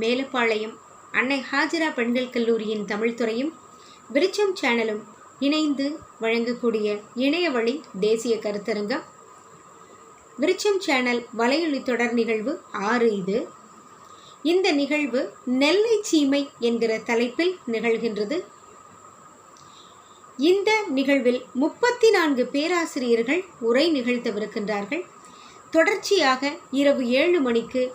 மேலப்பாளையம் அன்னை ஹாஜிரா பெண்கள் கல்லூரியின் தமிழ்துறையும் விருச்சம் சேனலும் இணைந்து வழங்கக்கூடிய இணைய வழி தேசிய கருத்தரங்கம். விருச்சம் சேனல் வலையொலி தொடர் நிகழ்வு ஆறு இது. இந்த நிகழ்வு நெல்லை சீமை என்கிற தலைப்பில் நிகழ்கின்றது. இந்த நிகழ்வில் முப்பத்தி நான்கு பேராசிரியர்கள் உரை நிகழ்த்தவிருக்கின்றார்கள். தொடர்ச்சியாக இரவு ஏழு மணிக்கு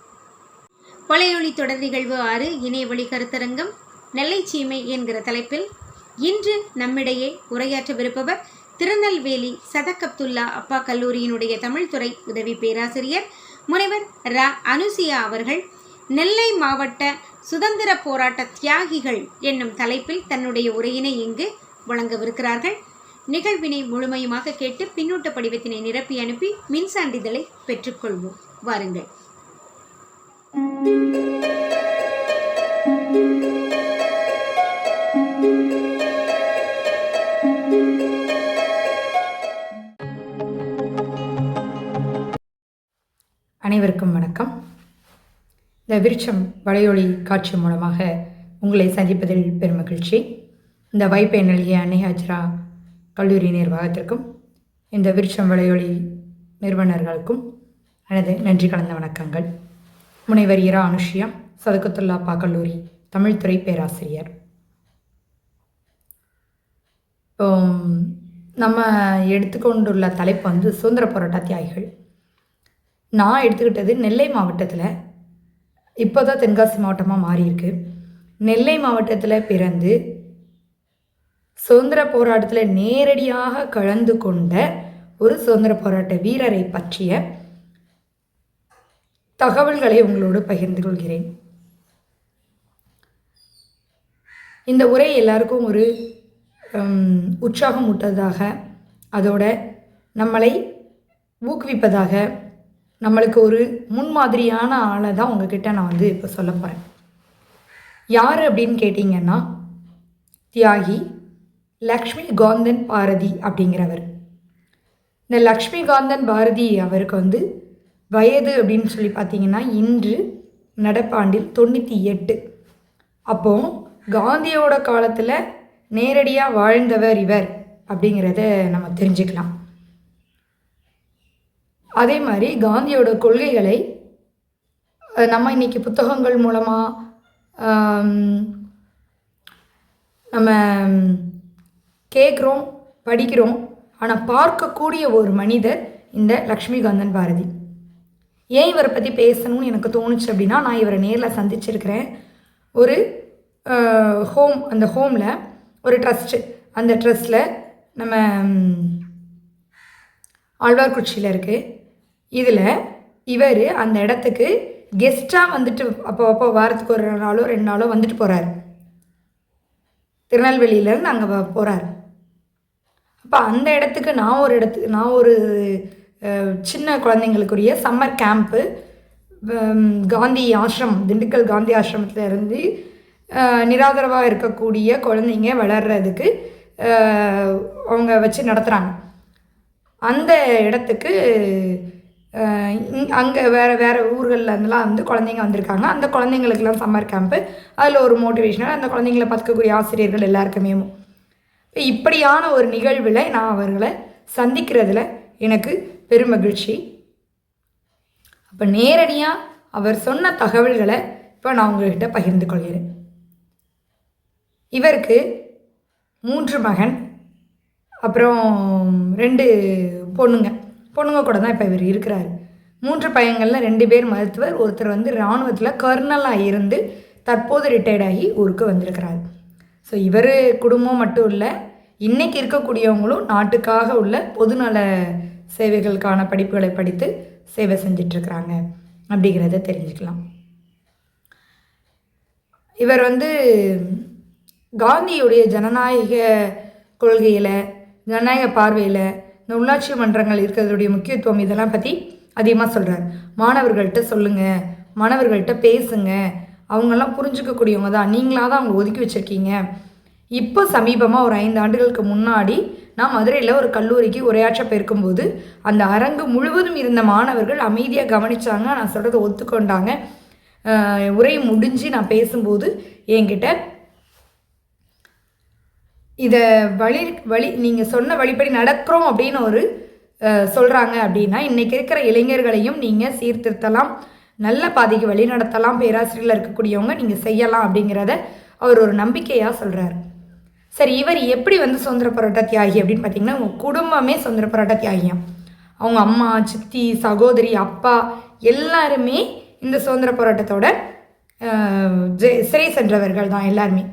கொலையொளி தொடர் நிகழ்வு ஆறு இணையவழி கருத்தரங்கம் நெல்லை சீமை என்கிற தலைப்பில் இன்று நம்மிடையே உரையாற்றவிருப்பவர் திருநெல்வேலி சதகப்துல்லா அப்பா கல்லூரியினுடைய தமிழ்துறை உதவி பேராசிரியர் முனைவர் ரா அனுசியா அவர்கள் நெல்லை மாவட்ட சுதந்திர போராட்ட தியாகிகள் என்னும் தலைப்பில் தன்னுடைய உரையினை இங்கு வழங்கவிருக்கிறார்கள். நிகழ்வினை முழுமையுமாக கேட்டு பின்னூட்ட படிவத்தினை நிரப்பி அனுப்பி மின்சான்றிதழை பெற்றுக்கொள்வோம். வாருங்கள். அனைவருக்கும் வணக்கம். இந்த விருட்சம் வலையொலி காட்சி மூலமாக உங்களை சந்திப்பதில் பெருமகிழ்ச்சி இந்த வாய்ப்பை நல்கிய அன்னை ஹஜ்ரா கல்லூரி நிர்வாகத்திற்கும் இந்த விருட்சம் வலையொலி நிறுவனர்களுக்கும் எனது நன்றி கலந்த வணக்கங்கள். முனைவர் இரா அனுஷியா சதுக்கத்துல்லாப்பா கல்லூரி தமிழ்துறை பேராசிரியர். இப்போ நம்ம எடுத்துக்கொண்டுள்ள தலைப்பு வந்து சுதந்திர போராட்ட தியாகிகள். நான் எடுத்துக்கிட்டது நெல்லை மாவட்டத்தில் இப்போ தான் தென்காசி மாவட்டமாக மாறியிருக்கு. நெல்லை மாவட்டத்தில் பிறந்து சுதந்திர போராட்டத்தில் நேரடியாக கலந்து கொண்ட ஒரு சுதந்திர போராட்ட வீரரை பற்றிய தகவல்களை உங்களோடு பகிர்ந்து கொள்கிறேன். இந்த உரை எல்லாருக்கும் ஒரு உற்சாகம் ஊட்டதாக அதோட நம்மளை ஊக்குவிப்பதாக நம்மளுக்கு ஒரு முன்மாதிரியான ஆளை தான் உங்ககிட்ட நான் வந்து இப்போ சொல்ல போகிறேன் யார் அப்படின்னு கேட்டிங்கன்னா தியாகி லக்ஷ்மி காந்தன் பாரதி அப்படிங்கிறவர். இந்த லக்ஷ்மி காந்தன் பாரதி அவருக்கு வந்து வயது அப்படின்னு சொல்லி பார்த்தீங்கன்னா இன்று நடப்பாண்டில் தொண்ணூற்றி எட்டு. அப்போது காந்தியோட காலத்தில் நேரடியாக வாழ்ந்தவர் இவர் அப்படிங்கிறத நம்ம தெரிஞ்சுக்கலாம். அதே மாதிரி காந்தியோட கொள்கைகளை நம்ம இன்றைக்கி புத்தகங்கள் மூலமாக நம்ம கேட்குறோம் படிக்கிறோம் ஆனால் பார்க்கக்கூடிய ஒரு மனிதர் இந்த லக்ஷ்மிகாந்தன் பாரதி. ஏன் இவரை பற்றி பேசணும்னு எனக்கு தோணுச்சு அப்படின்னா நான் இவரை நேரில் சந்திச்சிருக்கிறேன். ஒரு ஹோம் அந்த ஹோமில் ஒரு ட்ரஸ்ட்டு அந்த ட்ரஸ்ட்டில் நம்ம ஆழ்வார்குச்சியில் இருக்குது இதில் இவர் அந்த இடத்துக்கு கெஸ்ட்டாக வந்துட்டு அப்போ அப்போ வாரத்துக்கு ஒரு நாளோ ரெண்டு நாளோ வந்துட்டு போகிறார் திருநெல்வேலியிலேருந்து அங்கே போகிறார் அப்போ அந்த இடத்துக்கு நான் ஒரு இடத்துக்கு நான் ஒரு சின்ன குழந்தைங்களுக்குரிய சம்மர் கேம்ப்பு காந்தி ஆசிரமம் திண்டுக்கல் காந்தி ஆசிரமத்தில் இருந்து நிராதரவாக இருக்கக்கூடிய குழந்தைங்க வளர்கிறதுக்கு அவங்க வச்சு நடத்துகிறாங்க அந்த இடத்துக்கு அங்கே வேறு வேறு ஊர்களில் வந்து குழந்தைங்க வந்திருக்காங்க. அந்த குழந்தைங்களுக்கெல்லாம் சம்மர் கேம்ப்பு அதில் ஒரு மோட்டிவேஷனல் அந்த குழந்தைங்கள பார்த்துக்கக்கூடிய ஆசிரியர்கள் எல்லாருக்குமே. இப்படியான ஒரு நிகழ்வில் நான் அவர்களை சந்திக்கிறதுல எனக்கு பெருமகிழ்ச்சி. அப்போ நேரடியாக அவர் சொன்ன தகவல்களை இப்போ நான் உங்கள்கிட்ட பகிர்ந்து கொள்கிறேன். இவருக்கு மூன்று மகன் அப்புறம் ரெண்டு பொண்ணுங்க. பொண்ணுங்க கூட தான் இப்போ இவர் இருக்கிறாரு. மூன்று பையங்களில் ரெண்டு பேர் மருத்துவர் ஒருத்தர் வந்து இராணுவத்தில் கர்னலாக இருந்து தற்போது ரிட்டையர்ட் ஆகி ஊருக்கு வந்திருக்கிறார். ஸோ இவர் குடும்பம் மட்டும் இல்லை இன்றைக்கி இருக்கக்கூடியவங்களும் நாட்டுக்காக உள்ள பொதுநல சேவைகளுக்கான படிப்புகளை படித்து சேவை செஞ்சிட்ருக்கிறாங்க. அப்படிங்கிறத தெரிஞ்சுக்கலாம். இவர் வந்து காந்தியுடைய ஜனநாயக கொள்கையில் ஜனநாயக பார்வையில் இந்த உள்ளாட்சி மன்றங்கள் இருக்கிறதுடைய முக்கியத்துவம் இதெல்லாம் பற்றி அதிகமாக சொல்கிறார் மாணவர்கள்ட்ட சொல்லுங்கள் மாணவர்கள்ட்ட பேசுங்க. அவங்கெல்லாம் புரிஞ்சுக்கக்கூடியவங்க தான். நீங்களாக தான் அவங்க ஒதுக்கி வச்சுருக்கீங்க. இப்போ சமீபமாக ஒரு ஐந்து ஆண்டுகளுக்கு முன்னாடி நான் மதுரையில் ஒரு கல்லூரிக்கு உரையாற்ற போயிருக்கும்போது அந்த அரங்கு முழுவதும் இருந்த மாணவர்கள் அமைதியாக கவனிச்சாங்க. நான் சொல்கிறத ஒத்துக்கொண்டாங்க. உரை முடிஞ்சு நான் பேசும்போது என்கிட்ட இதை வழி வழி நீங்கள் சொன்ன வழிப்படி நடக்கிறோம் அப்படின்னு ஒரு சொல்கிறாங்க அப்படின்னா இன்றைக்கி இருக்கிற இளைஞர்களையும் நீங்கள் சீர்திருத்தலாம். நல்ல பாதைக்கு வழி நடத்தலாம். பேராசிரியரில் இருக்கக்கூடியவங்க நீங்கள் செய்யலாம் அப்படிங்கிறத அவர் ஒரு நம்பிக்கையாக சொல்கிறார் சரி இவர் எப்படி வந்து சுதந்திர போராட்ட தியாகி அப்படின்னு பார்த்தீங்கன்னா உங்கள் குடும்பமே சுதந்திர போராட்ட தியாகியாம் அவங்க அம்மா சித்தி சகோதரி அப்பா எல்லாருமே இந்த சுதந்திர போராட்டத்தோட ஜெ- சிறை சென்றவர்கள் தான் எல்லாருமே.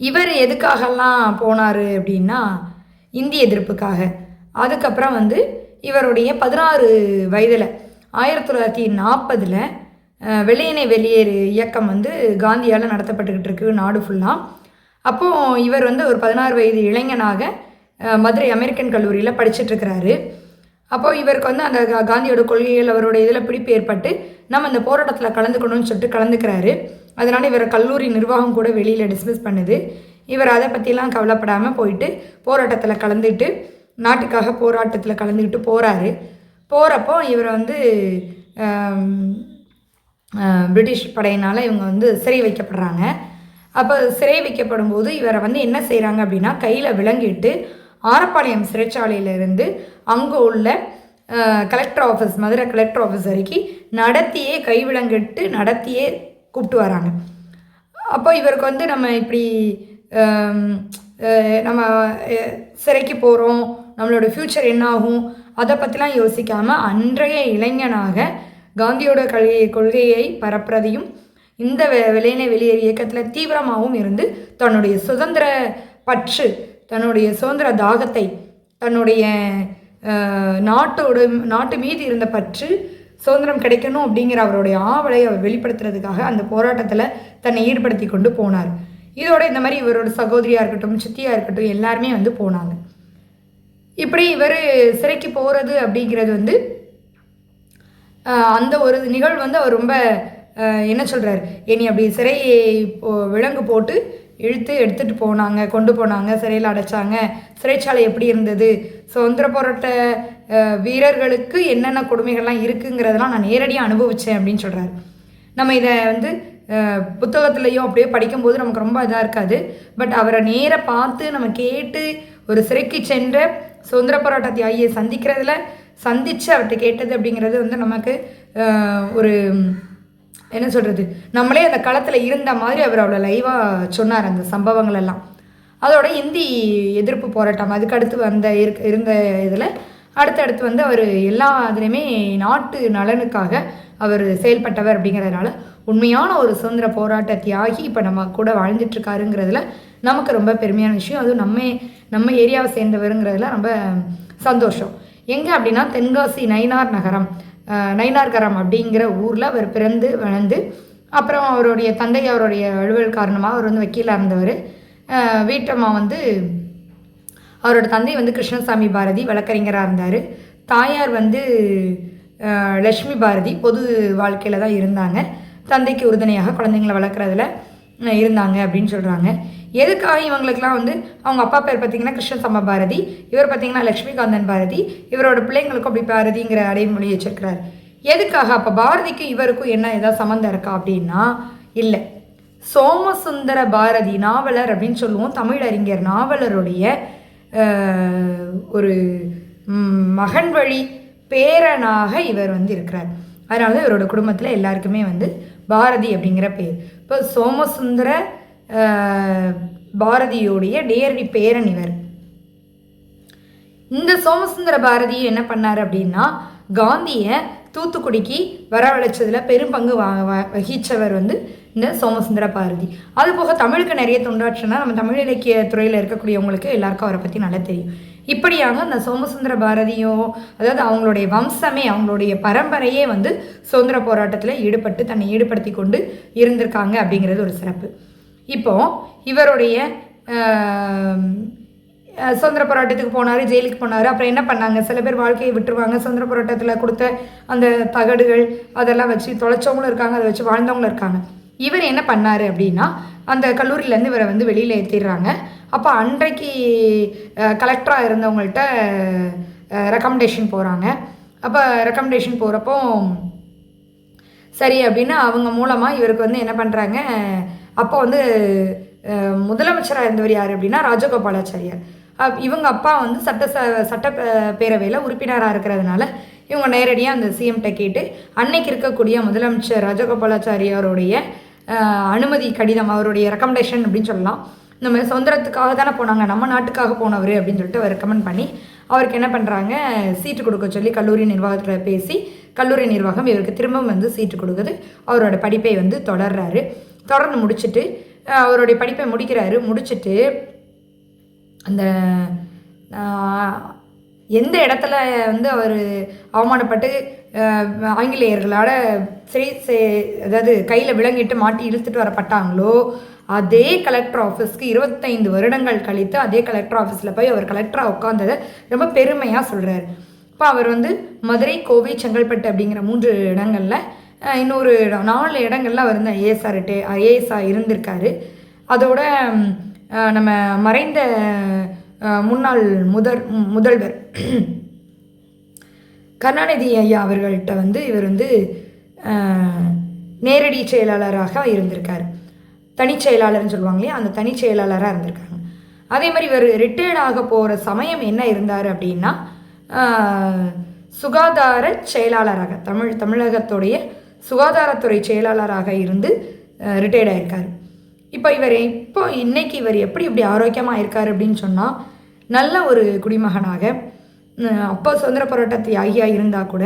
இவர் எதுக்காகலாம் போனார் அப்படின்னா இந்திய எதிர்ப்புக்காக. அதுக்கப்புறம் வந்து இவருடைய பதினாறு வயதில் ஆயிரத்தி தொள்ளாயிரத்தி நாற்பதில் வெளியனை வெளியேறு இயக்கம் வந்து காந்தியால் நடத்தப்பட்டுக்கிட்டு இருக்கு நாடு ஃபுல்லாக அப்போது இவர் வந்து ஒரு பதினாறு வயது இளைஞனாக மதுரை அமெரிக்கன் கல்லூரியில் படிச்சிட்ருக்கிறாரு அப்போது இவருக்கு வந்து அந்த கா- காந்தியோட கொள்கைகள் அவரோட இதில் பிடிப்பு ஏற்பட்டு நம்ம இந்த போராட்டத்தில் கலந்துக்கணும்னு சொல்லிட்டு கலந்துக்கிறாரு. அதனால் இவர் கல்லூரி நிர்வாகம் கூட வெளியில் டிஸ்மிஸ் பண்ணுது. இவர் அதை பற்றிலாம் கவலைப்படாமல் போயிட்டு போராட்டத்தில் கலந்துக்கிட்டு நாட்டுக்காக போராட்டத்தில் கலந்துக்கிட்டு போகிறாரு போகிறப்போ இவர் வந்து பிரிட்டிஷ் படையினால் இவங்க வந்து சிறை வைக்கப்படுறாங்க. அப்போ சிறை வைக்கப்படும் போது இவரை வந்து என்ன செய்கிறாங்க அப்படின்னா கையில் விலங்கிட்டு ஆரப்பாளையம் சிறைச்சாலையிலிருந்து அங்கே உள்ள collector office Madurai collector office வரைக்கும் நடத்தியே கைவிலங்கிட்டு நடத்தியே கூப்பிட்டு வராங்க. அப்போ இவருக்கு வந்து நம்ம இப்படி நம்ம சிறைக்கு போகிறோம் நம்மளோட ஃப்யூச்சர் என்ன ஆகும் அதை பற்றிலாம் யோசிக்காமல் அன்றைய இளைஞனாக காந்தியோட கொள்கை கொள்கையை பரப்புறதையும் இந்த வெ- வெளியேறு இயக்கத்தில் தீவிரமாகவும் இருந்து தன்னுடைய சுதந்திர பற்று தன்னுடைய சுதந்திர தாகத்தை தன்னுடைய நாட்டோட நாட்டு மீது இருந்த பற்று சுதந்திரம் கிடைக்கணும் அப்படிங்கிற அவருடைய ஆவலை அவர் வெளிப்படுத்துறதுக்காக அந்த போராட்டத்தில் தன்னை ஈடுபடுத்தி கொண்டு போனார். இதோட இந்த மாதிரி இவரோட சகோதரியாக இருக்கட்டும் சித்தியாக இருக்கட்டும் எல்லாருமே வந்து போனாங்க. இப்படி இவர் சிறைக்கு போகிறது அப்படிங்கிறது வந்து அந்த ஒரு நிகழ்வு வந்து அவர் ரொம்ப என்ன சொல்கிறார் இனி அப்படி சிறை விலங்கு போட்டு இழுத்து எடுத்துகிட்டு போனாங்க கொண்டு போனாங்க சிறையில் அடைச்சாங்க. சிறைச்சாலை எப்படி இருந்தது? சுதந்திர போராட்ட வீரர்களுக்கு என்னென்ன கொடுமைகள்லாம் இருக்குங்கிறதெல்லாம் நான் நேரடியாக அனுபவித்தேன் அப்படின்னு சொல்கிறாரு நம்ம இதை வந்து புத்தகத்துலேயோ புத்தகத்துலேயும் அப்படியே படிக்கும்போது நமக்கு ரொம்ப இதாக இருக்காது. பட் அவரை நேர பார்த்து நம்ம கேட்டு ஒரு சிறைக்கு சென்ற சுதந்திர போராட்ட தியாகியை சந்திக்கிறதுல சந்தித்து அவர்கிட்ட கேட்டது அப்படிங்கிறது வந்து நமக்கு ஒரு என்ன சொல்கிறது நம்மளே அந்த களத்தில் இருந்த மாதிரி அவர் அவ்வளோ லைவாக சொன்னார் அந்த சம்பவங்கள் எல்லாம். அதோட இந்தி எதிர்ப்பு போராட்டம் அதுக்கு அடுத்து வந்த இருக்க இருந்த இதில் அடுத்தடுத்து வந்து அவர் எல்லா இதுலேயுமே நாட்டு நலனுக்காக அவர் செயல்பட்டவர் அப்படிங்கிறதுனால உண்மையான ஒரு சுதந்திர போராட்ட தியாகி இப்போ நம்ம கூட வாழ்ந்துட்டுருக்காருங்கிறதுல நமக்கு ரொம்ப பெருமையான விஷயம். அதுவும் நம்ம நம்ம ஏரியாவை சேர்ந்தவருங்கிறதுல ரொம்ப சந்தோஷம். எங்கே அப்படின்னா தென்காசி நயினார் நகரம் அஹ், நயினார்கரம் அப்படிங்கிற ஊரில் அவர் பிறந்து வளர்ந்து அப்புறம் அவருடைய தந்தை அவருடைய அலுவல் காரணமாக அவர் வந்து வக்கீலாக இருந்தவர். வீட்டம்மா வந்து அவரோட தந்தை வந்து கிருஷ்ணசாமி பாரதி வழக்கறிஞராக இருந்தார். தாயார் வந்து லக்ஷ்மி பாரதி பொது வாழ்க்கையில் தான் இருந்தாங்க. தந்தைக்கு உறுதுணையாக குழந்தைங்களை வளர்க்குறதுல இருந்தாங்க அப்படின்னு சொல்கிறாங்க எதுக்காக இவங்களுக்குலாம் வந்து அவங்க அப்பா பேர் பார்த்தீங்கன்னா கிருஷ்ண பாரதி இவர் பார்த்தீங்கன்னா லக்ஷ்மிகாந்தன் பாரதி இவரோட பிள்ளைங்களுக்கும் அப்படி பாரதிங்கிற அடைமொழி வச்சிருக்கிறார். எதுக்காக? அப்போ பாரதிக்கும் இவருக்கும் என்ன ஏதாவது சம்மந்தம் இருக்கா அப்படின்னா இல்லை. சோமசுந்தர பாரதி நாவலர் அப்படின்னு சொல்லுவோம் தமிழறிஞர் நாவலருடைய ஒரு மகன் வழி பேரனாக இவர் வந்து இருக்கிறார். அதனால தான் இவரோட குடும்பத்தில் எல்லாருக்குமே வந்து பாரதி அப்படிங்கிற பேர். இப்போ சோமசுந்தர பாரதியோடைய நேரடி பேரன் இவர். இந்த சோமசுந்தர பாரதி என்ன பண்ணார் அப்படின்னா காந்தியை தூத்துக்குடிக்கு வரவழைச்சதுல பெரும் பங்கு வா வ- வகிச்சவர் வந்து இந்த சோமசுந்தர பாரதி. அது போக தமிழுக்கு நிறைய தொண்டாற்றினா நம்ம தமிழ் இலக்கிய துறையில் இருக்கக்கூடியவங்களுக்கு எல்லாருக்கும் அவரை பற்றி நல்லா தெரியும். இப்படியாக அந்த சோமசுந்தர பாரதியோ அதாவது அவங்களுடைய வம்சமே அவங்களுடைய பரம்பரையே வந்து சுதந்திர போராட்டத்தில் ஈடுபட்டு தன்னை ஈடுபடுத்தி கொண்டு இருந்திருக்காங்க அப்படிங்கிறது ஒரு சிறப்பு. இப்போ இவருடைய சுதந்திர போராட்டத்துக்கு போனார் ஜெயிலுக்கு போனார். அப்புறம் என்ன பண்ணாங்க? சில பேர் வாழ்க்கையை விட்டுருவாங்க. சுதந்திர போராட்டத்தில் கொடுத்த அந்த தகடுகள் அதெல்லாம் வச்சு தொலைச்சவங்களும் இருக்காங்க அதை வச்சு வாழ்ந்தவங்களும் இருக்காங்க. இவர் என்ன பண்ணார் அப்படின்னா அந்த கல்லூரியிலேருந்து இவரை வந்து வெளியில் ஏற்றிடுறாங்க அப்போ அன்றைக்கு கலெக்டராக இருந்தவங்கள்ட்ட ரெக்கமெண்டேஷன் போகிறாங்க அப்போ ரெக்கமெண்டேஷன் போகிறப்போ சரி அப்படின்னு அவங்க மூலமாக இவருக்கு வந்து என்ன பண்ணுறாங்க அப்போ வந்து முதலமைச்சராக இருந்தவர் யார் அப்படின்னா ராஜகோபாலாச்சாரியார். அப்- இவங்க அப்பா வந்து சட்ட ச சட்ட பேரவையில் உறுப்பினராக இருக்கிறதுனால இவங்க நேரடியாக அந்த சிஎம்கிட்ட கேட்டு அன்னைக்கு இருக்கக்கூடிய முதலமைச்சர் ராஜகோபாலாச்சாரியாருடைய அனுமதி கடிதம் அவருடைய ரெக்கமெண்டேஷன் அப்படின்னு சொல்லலாம். நம்ம சுதந்திரத்துக்காக தானே போனாங்க நம்ம நாட்டுக்காக போனவர் அப்படின்னு சொல்லிட்டு அவர் ரெக்கமெண்ட் பண்ணி அவருக்கு என்ன பண்ணுறாங்க சீட்டு கொடுக்க சொல்லி கல்லூரி நிர்வாகத்தில் பேசி கல்லூரி நிர்வாகம் இவருக்கு திரும்பவும் வந்து சீட்டு கொடுக்குது. அவரோட படிப்பை வந்து தொடர்றாரு. தொடர்ந்து முடிச்சுட்டு அவருடைய படிப்பை முடிக்கிறாரு. முடிச்சுட்டு அந்த எந்த இடத்துல வந்து அவர் அவமானப்பட்டு ஆங்கிலேயர்களோட ஆங்கிலேயர்களால் சரி சே- அதாவது கையில் விலங்கிட்டு மாட்டி இழுத்துட்டு வரப்பட்டாங்களோ அதே கலெக்டர் ஆஃபீஸ்க்கு இருபத்தைந்து வருடங்கள் கழித்து அதே கலெக்டர் ஆஃபீஸில் போய் அவர் கலெக்டராக உட்காந்ததை ரொம்ப பெருமையாக சொல்கிறார் இப்போ அவர் வந்து மதுரை கோவை செங்கல்பட்டு அப்படிங்கிற மூன்று இடங்களில் இன்னொரு இடம், நாலு இடங்கள்ல அவர் வந்து ஐஏஎஸ்ஆர் ஐஏஎஸ்ஆர் இருந்திருக்காரு. அதோட நம்ம மறைந்த முன்னாள் முதல் முதல்வர் கருணாநிதி ஐயா அவர்கள்ட்ட வந்து இவர் வந்து நேரடி செயலாளராக இருந்திருக்கார். தனிச் செயலாளர்னு சொல்லுவாங்க இல்லையா? அந்த தனிச் செயலாளராக இருந்திருக்காங்க. அதே மாதிரி இவர் ரிட்டையர்ட் ஆக போகிற சமயம் என்ன இருந்தார் அப்படின்னா சுகாதார செயலாளராக தமிழ் தமிழகத்துடைய சுகாதாரத்துறை செயலாளராக இருந்து ரிட்டையர்ட் ஆயிருக்காரு. இப்போ இவர் இப்போ இன்னைக்கு இவர் எப்படி இப்படி ஆரோக்கியமாக இருக்கார் அப்படின்னு சொன்னால் நல்ல ஒரு குடிமகனாக அப்போ சுதந்திர போராட்ட தியாகியாக இருந்தால் கூட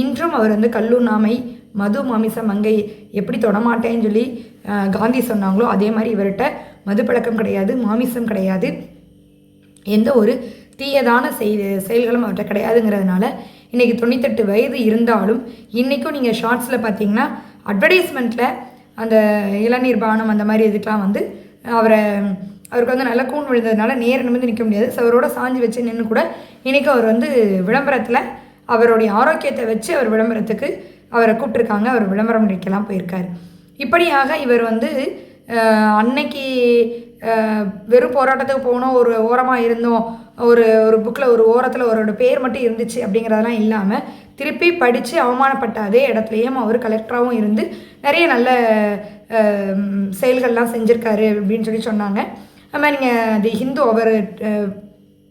இன்றும் அவர் வந்து கல்லுண்ணாமை மது மாமிசம் மங்கை எப்படி தொடமாட்டேன்னு சொல்லி காந்தி சொன்னாங்களோ அதே மாதிரி இவர்கிட்ட மது பழக்கம் கிடையாது மாமிசம் கிடையாது. எந்த ஒரு தீயதான செய் செயல்களும் அவர்கிட்ட கிடையாதுங்கிறதுனால இன்றைக்கி தொண்ணூத்தெட்டு வயது இருந்தாலும் இன்றைக்கும் நீங்கள் ஷார்ட்ஸில் பார்த்தீங்கன்னா அட்வர்டைஸ்மெண்ட்டில் அந்த இளநீர் பானம் அந்த மாதிரி இதுக்கெலாம் வந்து அவரை அவருக்கு வந்து நல்ல கூண் விழுந்ததுனால நேர நிமிர்ந்து நிற்க முடியாது. ஸோ அவரோட சாஞ்சி வச்சு நின்று கூட இன்றைக்கி அவர் வந்து விளம்பரத்தில் அவருடைய ஆரோக்கியத்தை வச்சு அவர் விளம்பரத்துக்கு அவரை கூப்பிட்ருக்காங்க அவர் விளம்பரம் நிற்கலாம் போயிருக்காரு. இப்படியாக இவர் வந்து அன்னைக்கு வெறும் போராட்டத்துக்கு போனோம் ஒரு ஓரமாக இருந்தோம் ஒரு ஒரு புக்கில் ஒரு ஓரத்தில் அவரோட பேர் மட்டும் இருந்துச்சு அப்படிங்கிறதெல்லாம் இல்லாமல் திருப்பி படித்து அவமானப்பட்ட அதே இடத்துலையும் அவர் கலெக்டராகவும் இருந்து நிறைய நல்ல செயல்கள்லாம் செஞ்சுருக்காரு அப்படின்னு சொல்லி சொன்னாங்க. அது மாதிரி நீங்கள் தி ஹிந்து அவர்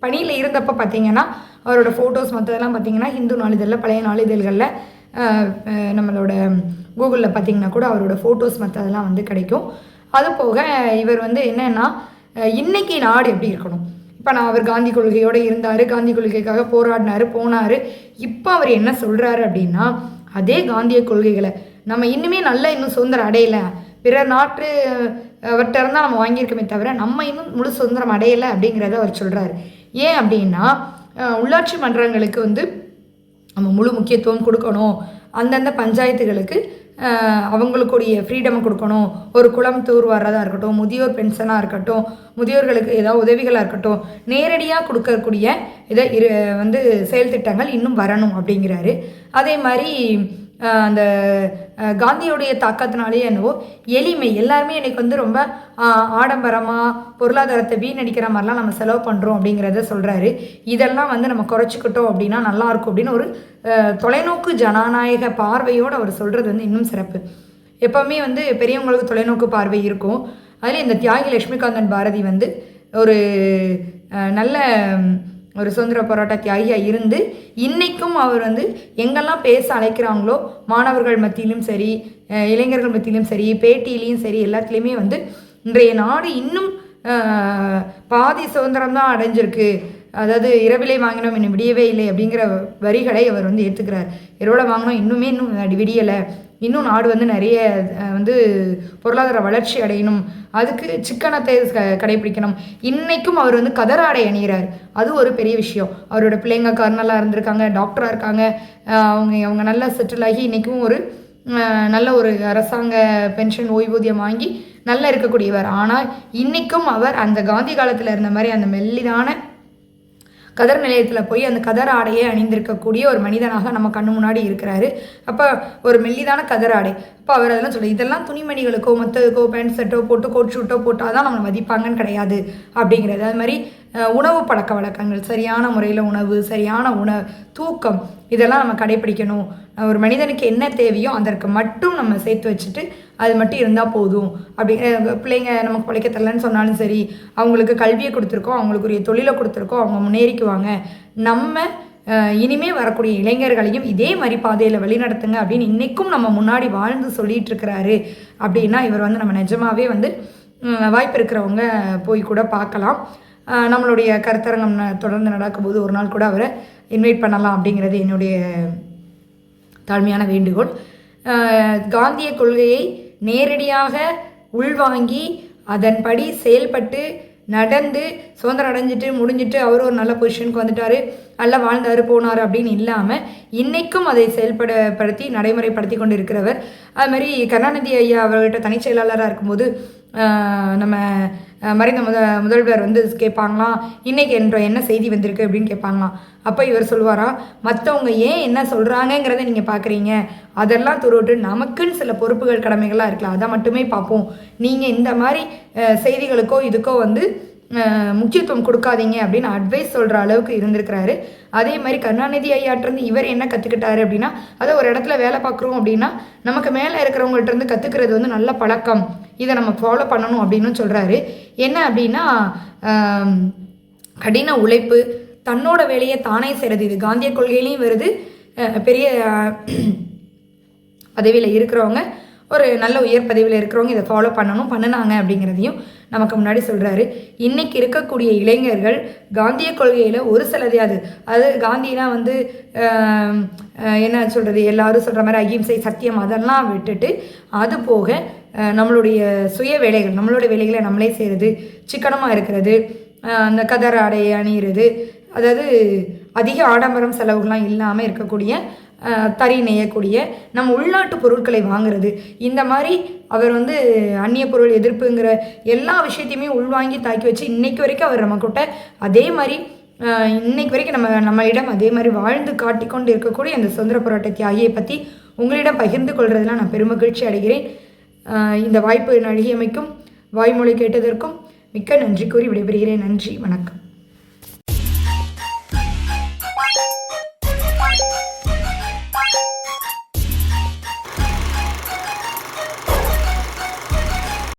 பணியில் இருந்தப்போ பார்த்தீங்கன்னா அவரோட ஃபோட்டோஸ் மற்றதெல்லாம் பார்த்தீங்கன்னா ஹிந்து நாளிதழில் பழைய நாளிதழ்களில் நம்மளோட கூகுளில் பார்த்தீங்கன்னா கூட அவரோட ஃபோட்டோஸ் மற்றதெல்லாம் வந்து கிடைக்கும். அது போக இவர் வந்து என்னென்னா இன்றைக்கி நாடு எப்படி இருக்கணும்? இப்போ நான் அவர் காந்தி கொள்கையோடு இருந்தார் காந்தி கொள்கைக்காக போராடினார் போனார். இப்போ அவர் என்ன சொல்கிறாரு அப்படின்னா அதே காந்திய கொள்கைகளை நம்ம இன்னுமே நல்லா இன்னும் சுதந்திரம் அடையலை. பிற நாட்டு அவர்கிட்ட இருந்தால் நம்ம வாங்கியிருக்கோமே தவிர நம்ம இன்னும் முழு சுதந்திரம் அடையலை அப்படிங்கிறத அவர் சொல்கிறார் ஏன் அப்படின்னா உள்ளாட்சி மன்றங்களுக்கு வந்து நம்ம முழு முக்கியத்துவம் கொடுக்கணும். அந்தந்த பஞ்சாயத்துகளுக்கு அவங்களுக்குடைய ஃப்ரீடமை ஃப்ரீடம் கொடுக்கணும். ஒரு குளம் தூர் வர்றதாக இருக்கட்டும் முதியோர் பென்ஷனாக இருக்கட்டும் முதியோர்களுக்கு ஏதாவது உதவிகளாக இருக்கட்டும் நேரடியாக கொடுக்கக்கூடிய இதை இரு வந்து செயல் திட்டங்கள் இன்னும் வரணும் அப்படிங்கிறாரு. அதே மாதிரி அந்த காந்தியுடைய காந்தியோடைய தாக்கத்தினாலேயே என்னவோ எளிமை எல்லாருமே இன்னைக்கு வந்து ரொம்ப ஆடம்பரமாக பொருளாதாரத்தை வீணடிக்கிற மாதிரிலாம் நம்ம செலவு பண்ணுறோம் அப்படிங்கிறத சொல்கிறாரு இதெல்லாம் வந்து நம்ம குறைச்சிக்கிட்டோம் அப்படின்னா நல்லாயிருக்கும் அப்படின்னு ஒரு தொலைநோக்கு ஜனநாயக பார்வையோடு அவர் சொல்கிறது வந்து இன்னும் சிறப்பு. எப்போவுமே வந்து பெரியவங்களுக்கு தொலைநோக்கு பார்வை இருக்கும். அதில் இந்த தியாகி லட்சுமிகாந்தன் பாரதி வந்து ஒரு நல்ல ஒரு சுதந்திர போராட்ட தியாகியாக இருந்து இன்றைக்கும் அவர் வந்து எங்கெல்லாம் பேச அழைக்கிறாங்களோ மாணவர்கள் மத்தியிலும் சரி இளைஞர்கள் மத்தியிலும் சரி பேட்டியிலையும் சரி எல்லாத்துலேயுமே வந்து இன்றைய நாடு இன்னும் பாதி சுதந்திரம் தான் அடைஞ்சிருக்கு. அதாவது இரவிலே வாங்கினோம் இன்னும் விடியவே இல்லை அப்படிங்கிற வரிகளை அவர் வந்து ஏற்றுக்கிறார் இரவில் வாங்கினோம் இன்னுமே இன்னும் விடியலை. இன்னும் நாடு வந்து நிறைய வந்து பொருளாதார வளர்ச்சி அடையணும். அதுக்கு சிக்கனத்தை க- கடைபிடிக்கணும். இன்னைக்கும் அவர் வந்து கதர் ஆடை அணிகிறார். அது ஒரு பெரிய விஷயம். அவரோட பிள்ளைங்க கர்னலாக இருந்திருக்காங்க டாக்டராக இருக்காங்க. அவங்க அவங்க நல்லா செட்டில் ஆகி இன்றைக்கும் ஒரு நல்ல ஒரு அரசாங்க பென்ஷன் ஓய்வூதியம் வாங்கி நல்லா இருக்கக்கூடியவர். ஆனால் இன்றைக்கும் அவர் அந்த காந்தி காலத்தில் இருந்த மாதிரி அந்த மெல்லிதான கதர் நிலையத்தில் போய் அந்த கதர் ஆடையை அணிந்திருக்கக்கூடிய ஒரு மனிதனாக நம்ம கண்ணு முன்னாடி இருக்கிறாரு. அப்போ ஒரு மெல்லிதான கதர் ஆடை. அப்போ அவர் அதெல்லாம் சொல்லி இதெல்லாம் துணிமணிகளுக்கோ மற்றதுக்கோ பேண்ட் ஷர்ட்டோ போட்டு கோட் ஷூட்டோ போட்டால் தான் நம்மளை மதிப்பாங்கன்னு கிடையாது. அப்படிங்கிறது. அது மாதிரி உணவு பழக்க வழக்கங்கள் சரியான முறையில் உணவு சரியான உண தூக்கம் இதெல்லாம் நம்ம கடைப்பிடிக்கணும் ஒரு மனிதனுக்கு என்ன தேவையோ அதற்கு மட்டும் நம்ம சேர்த்து வச்சுட்டு அது மட்டும் இருந்தால் போதும். அப்படி பிள்ளைங்க நமக்கு பிழைக்க தரலன்னு சொன்னாலும் சரி அவங்களுக்கு கல்வியை கொடுத்துருக்கோம் அவங்களுக்குரிய தொழிலை கொடுத்துருக்கோம் அவங்க முன்னேறிக்குவாங்க. நம்ம இனிமே வரக்கூடிய இளைஞர்களையும் இதே மாதிரி பாதையில் வழிநடத்துங்க அப்படின்னு இன்றைக்கும் நம்ம முன்னாடி வாழ்ந்து சொல்லிட்டு இருக்கிறாரு அப்படின்னா இவர் வந்து நம்ம நிஜமாகவே வந்து வாய்ப்பு இருக்கிறவங்க போய் கூட பார்க்கலாம். நம்மளுடைய கருத்தரங்கம் தொடர்ந்து நடக்கும்போது ஒரு நாள் கூட அவரை இன்வைட் பண்ணலாம் அப்படிங்கிறது என்னுடைய தாழ்மையான வேண்டுகோள். காந்திய கொள்கையை நேரடியாக உள்வாங்கி அதன்படி செயல்பட்டு நடந்து சுதந்திரம் அடைஞ்சிட்டு முடிஞ்சிட்டு அவர் ஒரு நல்ல பொசிஷனுக்கு வந்துட்டார். நல்லா வாழ்ந்தாரு போனார் அப்படின்னு இல்லாமல் இன்றைக்கும் அதை செயல்படப்படுத்தி நடைமுறைப்படுத்தி கொண்டு இருக்கிறவர் அது மாதிரி கருணாநிதி ஐயா அவர்கிட்ட தனிச் செயலாளராக இருக்கும்போது நம்ம மறைந்த முத முதல்வர் வந்து கேட்பாங்களாம் இன்னைக்கு என்ற என்ன செய்தி வந்திருக்கு? அப்படின்னு கேட்பாங்களாம் அப்போ இவர் சொல்லுவாராம் மற்றவங்க ஏன் என்ன சொல்கிறாங்கங்கிறத நீங்கள் பார்க்குறீங்க அதெல்லாம் துருவிட்டு நமக்குன்னு சில பொறுப்புகள் கடமைகள்லாம் இருக்கலாம் அதை மட்டுமே பார்ப்போம். நீங்கள் இந்த மாதிரி செய்திகளுக்கோ இதுக்கோ வந்து முக்கியத்துவம் கொடுக்காதீங்க அப்படின்னு அட்வைஸ் சொல்கிற அளவுக்கு இருந்திருக்கிறாரு. அதே மாதிரி கருணாநிதி ஐயாட்டிருந்து இவர் என்ன கற்றுக்கிட்டாரு அப்படின்னா அதை ஒரு இடத்துல வேலை பார்க்குறோம் அப்படின்னா நமக்கு மேலே இருக்கிறவங்கள்ட்ட இருந்து கற்றுக்கிறது வந்து நல்ல பழக்கம். இதை நம்ம ஃபாலோ பண்ணணும் அப்படின்னு சொல்கிறாரு என்ன அப்படின்னா கடின உழைப்பு தன்னோட வேலையை தானே செய்கிறது இது காந்திய கொள்கையிலையும் வருது. பெரிய பதவியில் இருக்கிறவங்க ஒரு நல்ல உயர் பதவியில் இருக்கிறவங்க இதை ஃபாலோ பண்ணணும் பண்ணினாங்க அப்படிங்கிறதையும் நமக்கு முன்னாடி சொல்கிறாரு இன்றைக்கி இருக்கக்கூடிய இளைஞர்கள் காந்திய கொள்கையில் ஒரு சிலதையாது அது. காந்தினா வந்து என்ன சொல்கிறது எல்லாரும் சொல்கிற மாதிரி அகிம்சை சத்தியம் அதெல்லாம் விட்டுட்டு அது போக நம்மளுடைய சுய வேலைகள் நம்மளுடைய வேலைகளை நம்மளே செய்கிறது சிக்கனமாக இருக்கிறது அந்த கதர் ஆடை அணிகிறது அதாவது அதிக ஆடம்பரம் செலவுகள்லாம் இல்லாமல் இருக்கக்கூடிய தறி நெய்யக்கூடிய நம்ம உள்நாட்டு பொருட்களை வாங்குறது. இந்த மாதிரி அவர் வந்து அந்நிய பொருள் எதிர்ப்புங்கிற எல்லா விஷயத்தையுமே உள்வாங்கி தாக்கி வச்சு இன்னைக்கு வரைக்கும் அவர் நம்மக்கிட்ட அதே மாதிரி இன்னைக்கு வரைக்கும் நம்ம நம்மளிடம் அதே மாதிரி வாழ்ந்து காட்டிக்கொண்டு இருக்கக்கூடிய அந்த சுதந்திர போராட்ட தியாகியை பற்றி உங்களிடம் பகிர்ந்து கொள்றதுல நான் பெருமகிழ்ச்சி அடைகிறேன். இந்த வாய்ப்பு நல்கியமைக்கும் வாய்மொழி கேட்டதற்கும் மிக்க நன்றி கூறி விடைபெறுகிறேன். நன்றி. வணக்கம்.